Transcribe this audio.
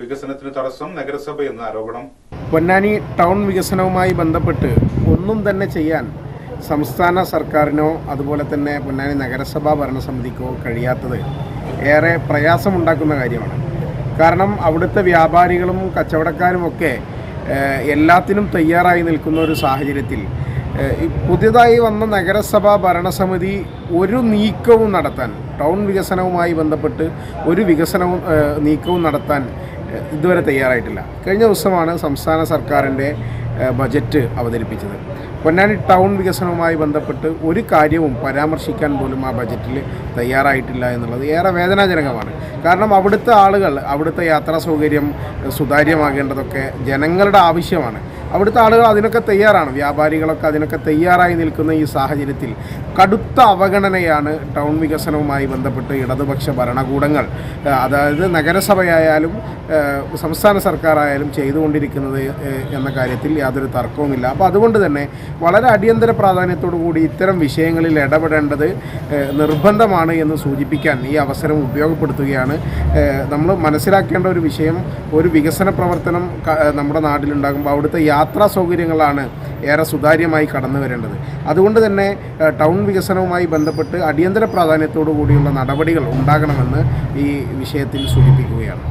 വികസനത്തിന് തടസ്സം നഗരസഭ എന്ന ആരോപണം. പൊന്നാനി ടൗൺ വികസനവുമായി ബന്ധപ്പെട്ട് ഒന്നും തന്നെ ചെയ്യാൻ സംസ്ഥാന സർക്കാരിനോ അതുപോലെ തന്നെ പൊന്നാനി നഗരസഭാ ഭരണസമിതിക്കോ കഴിയാത്തത് ഏറെ പ്രയാസമുണ്ടാക്കുന്ന കാര്യമാണ്. കാരണം അവിടുത്തെ വ്യാപാരികളും കച്ചവടക്കാരും ഒക്കെ എല്ലാത്തിനും തയ്യാറായി നിൽക്കുന്ന ഒരു സാഹചര്യത്തിൽ പുതിയതായി വന്ന നഗരസഭാ ഭരണസമിതി ഒരു നീക്കവും നടത്താൻ ടൗൺ വികസനവുമായി ബന്ധപ്പെട്ട് ഒരു വികസനവും നീക്കവും നടത്താൻ ഇതുവരെ തയ്യാറായിട്ടില്ല. കഴിഞ്ഞ ദിവസമാണ് സംസ്ഥാന സർക്കാരിന്റെ ബജറ്റ് അവതരിപ്പിച്ചത്. പൊന്നാനി ടൗൺ വികസനവുമായി ബന്ധപ്പെട്ട് ഒരു കാര്യവും പരാമർശിക്കാൻ പോലും ആ ബജറ്റിൽ തയ്യാറായിട്ടില്ല എന്നുള്ളത് ഏറെ വേദനാജനകമാണ്. കാരണം അവിടുത്തെ ആളുകൾ അവിടുത്തെ യാത്രാ സൗകര്യം സുതാര്യമാകേണ്ടതൊക്കെ ജനങ്ങളുടെ ആവശ്യമാണ്. അവിടുത്തെ ആളുകൾ അതിനൊക്കെ തയ്യാറാണ്. വ്യാപാരികളൊക്കെ അതിനൊക്കെ തയ്യാറായി നിൽക്കുന്ന ഈ സാഹചര്യത്തിൽ കടുത്ത അവഗണനയാണ് ടൗൺ വികസനവുമായി ബന്ധപ്പെട്ട് ഇടതുപക്ഷ ഭരണകൂടങ്ങൾ അതായത് നഗരസഭയായാലും സംസ്ഥാന സർക്കാരായാലും ചെയ്തുകൊണ്ടിരിക്കുന്നത് എന്ന കാര്യത്തിൽ യാതൊരു തർക്കവുമില്ല. അപ്പോൾ അതുകൊണ്ട് തന്നെ വളരെ അടിയന്തര പ്രാധാന്യത്തോടു കൂടി ഇത്തരം വിഷയങ്ങളിൽ ഇടപെടേണ്ടത് നിർബന്ധമാണ് എന്ന് സൂചിപ്പിക്കാൻ ഈ അവസരം ഉപയോഗപ്പെടുത്തുകയാണ്. നമ്മൾ മനസ്സിലാക്കേണ്ട ഒരു വിഷയം ഒരു വികസന പ്രവർത്തനം നമ്മുടെ നാട്ടിലുണ്ടാകുമ്പോൾ അവിടുത്തെ യാത്രാ സൗകര്യങ്ങളാണ് ഏറെ സുതാര്യമായി കടന്നു വരേണ്ടത്. അതുകൊണ്ട് തന്നെ ടൗൺ വികസനവുമായി ബന്ധപ്പെട്ട് അടിയന്തര പ്രാധാന്യത്തോടു കൂടിയുള്ള നടപടികൾ ഉണ്ടാകണമെന്ന് ഈ വിഷയത്തിൽ സൂചിപ്പിക്കുകയാണ്.